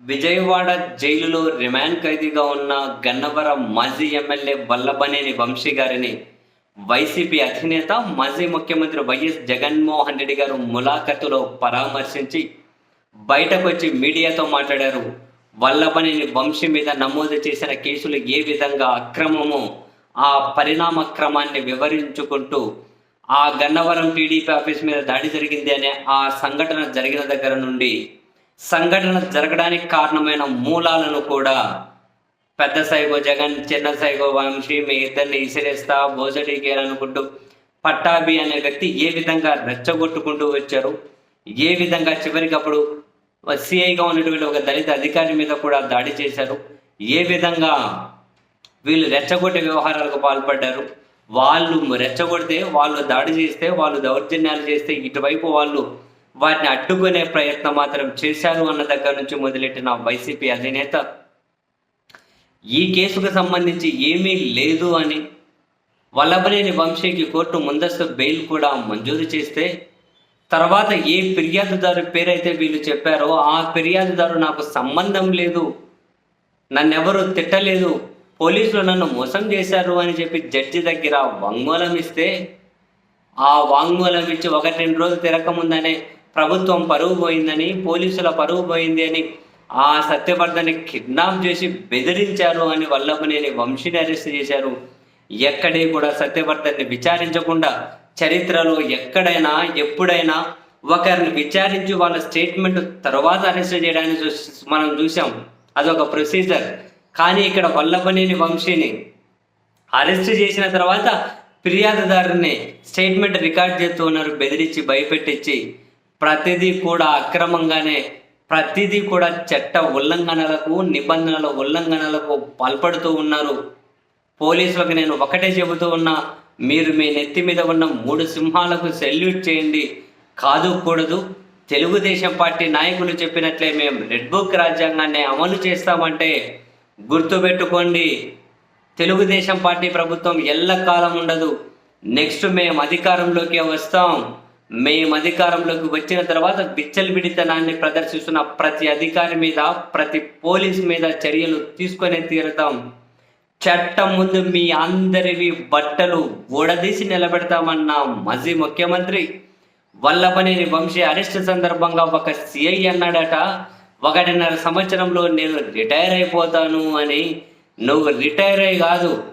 విజయవాడ జైలులో రిమాండ్ ఖైదీగా ఉన్న గన్నవరం మాజీ ఎమ్మెల్యే వల్లభనేని వంశీ గారిని వైసీపీ అధినేత మాజీ ముఖ్యమంత్రి వైఎస్ జగన్మోహన్ రెడ్డి గారు ములాఖతులో పరామర్శించి బయటకు వచ్చి మీడియాతో మాట్లాడారు. వల్లభనేని వంశీ మీద నమోదు చేసిన కేసులు ఏ విధంగా అక్రమమో ఆ పరిణామ క్రమాన్ని వివరించుకుంటూ ఆ గన్నవరం టీడీపీ ఆఫీస్ మీద దాడి జరిగింది అనే ఆ సంఘటన జరిగిన దగ్గర నుండి సంఘటన జరగడానికి కారణమైన మూలాలను కూడా పెద్ద సైగో జగన్ చిన్న సైగో వంశీ మీ ఇద్దరిని ఇసిరేస్తా బోజడీకి అనుకుంటూ పట్టాభి అనే వ్యక్తి ఏ విధంగా రెచ్చగొట్టుకుంటూ వచ్చారు? ఏ విధంగా చివరికి అప్పుడు సిఐగా ఉన్నటువంటి ఒక దళిత అధికారి మీద కూడా దాడి చేశారు? ఏ విధంగా వీళ్ళు రెచ్చగొట్టే వ్యవహారాలకు పాల్పడ్డారు? వాళ్ళు రెచ్చగొడితే వాళ్ళు దాడి చేస్తే వాళ్ళు దౌర్జన్యాలు చేస్తే ఇటువైపు వాళ్ళు వాటిని అడ్డుకునే ప్రయత్నం మాత్రం చేశారు అన్న దగ్గర నుంచి మొదలెట్టిన వైసీపీ అధినేత ఈ కేసుకు సంబంధించి ఏమీ లేదు అని వల్లభనేని వంశీకి కోర్టు ముందస్తు బెయిల్ కూడా మంజూరు చేస్తే తర్వాత ఏ ఫిర్యాదుదారు పేరైతే వీళ్ళు చెప్పారో ఆ ఫిర్యాదుదారు నాకు సంబంధం లేదు నన్నెవరు తిట్టలేదు పోలీసులు నన్ను మోసం చేశారు అని చెప్పి జడ్జి దగ్గర వాంగ్మూలం ఇస్తే ఆ వాంగ్మూలం ఇచ్చి ఒకటి రెండు రోజులు తిరగకముందనే ప్రభుత్వం పరువు పోయిందని పోలీసుల పరువు పోయింది అని ఆ సత్యవర్ధని కిడ్నాప్ చేసి బెదిరించారు అని వల్లభనేని వంశీని అరెస్ట్ చేశారు. ఎక్కడే కూడా సత్యవర్ధన్ని విచారించకుండా చరిత్రలో ఎక్కడైనా ఎప్పుడైనా ఒకరిని విచారించి వాళ్ళ స్టేట్మెంట్ తర్వాత అరెస్ట్ చేయడానికి మనం చూసాం అదొక ప్రొసీజర్. కానీ ఇక్కడ వల్లభనేని వంశీని అరెస్ట్ చేసిన తర్వాత ఫిర్యాదుదారుని స్టేట్మెంట్ రికార్డ్ చేస్తూ ఉన్నారు బెదిరించి భయపెట్టించి. ప్రతిదీ కూడా అక్రమంగానే ప్రతిదీ కూడా చట్ట ఉల్లంఘనలకు నిబంధనల ఉల్లంఘనలకు పాల్పడుతూ ఉన్నారు. పోలీసులకు నేను ఒకటే చెబుతూ ఉన్నా మీరు మీ నెత్తి మీద ఉన్న మూడు సింహాలకు సెల్యూట్ చేయండి. కాదు కూడదు. తెలుగుదేశం పార్టీ నాయకులు చెప్పినట్లే మేము రెడ్ బుక్ రాజ్యాంగాన్ని అమలు చేస్తామంటే గుర్తుపెట్టుకోండి. తెలుగుదేశం పార్టీ ప్రభుత్వం ఎల్లకాలం ఉండదు. నెక్స్ట్ మేము అధికారంలోకి వస్తాం. మేము అధికారంలోకి వచ్చిన తర్వాత బిచ్చలబిడితనాన్ని ప్రదర్శిస్తున్న ప్రతి అధికారి మీద ప్రతి పోలీస్ మీద చర్యలు తీసుకొని తీరుతాం. చట్టం ముందు మీ అందరివి బట్టలు ఊడదీసి నిలబెడతామన్న మాజీ ముఖ్యమంత్రి. వల్లభనేని వంశీ అరెస్ట్ సందర్భంగా ఒక సిఐ అన్నాడట ఒకటిన్నర సంవత్సరంలో నేను రిటైర్ అయిపోతాను అని. నువ్వు రిటైర్ అయి కాదు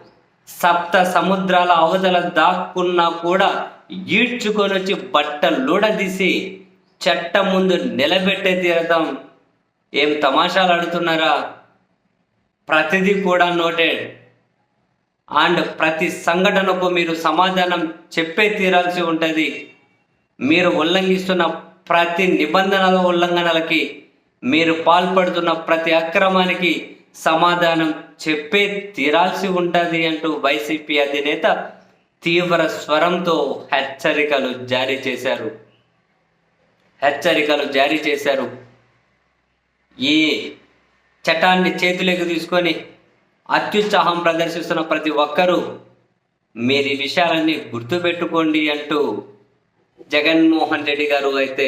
సప్త సముద్రాల అవతల దాక్కున్నా కూడా ఈడ్చుకొని వచ్చి బట్ట బట్టలుడదీసి చట్టం ముందు నిలబెట్టే తీరతాం ఏం తమాషాలు ఆడుతున్నారా? ప్రతిదీ కూడా నోటెడ్. అండ్ ప్రతి సంఘటనకు మీరు సమాధానం చెప్పే తీరాల్సి ఉంటుంది. మీరు ఉల్లంఘిస్తున్న ప్రతి నిబంధనల ఉల్లంఘనలకి మీరు పాల్పడుతున్న ప్రతి అక్రమానికి సమాధానం చెప్పే తీరాల్సి ఉంటుంది అంటూ వైసీపీ అధినేత తీవ్ర స్వరంతో హెచ్చరికలు జారీ చేశారు. హెచ్చరికలు జారీ చేశారు. ఈ చట్టాన్ని చేతిలోకి తీసుకొని అత్యుత్సాహం ప్రదర్శిస్తున్న ప్రతి ఒక్కరూ మీరు ఈ విషయాలన్నీ గుర్తుపెట్టుకోండి అంటూ జగన్మోహన్ రెడ్డి గారు అయితే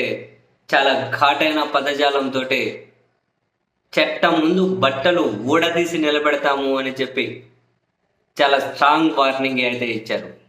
చాలా ఘాటైన పదజాలంతో చట్టం ముందు బట్టలు ఊడదీసి నిలబెడతాము అని చెప్పి చాలా స్ట్రాంగ్ వార్నింగ్ అయితే ఇచ్చారు.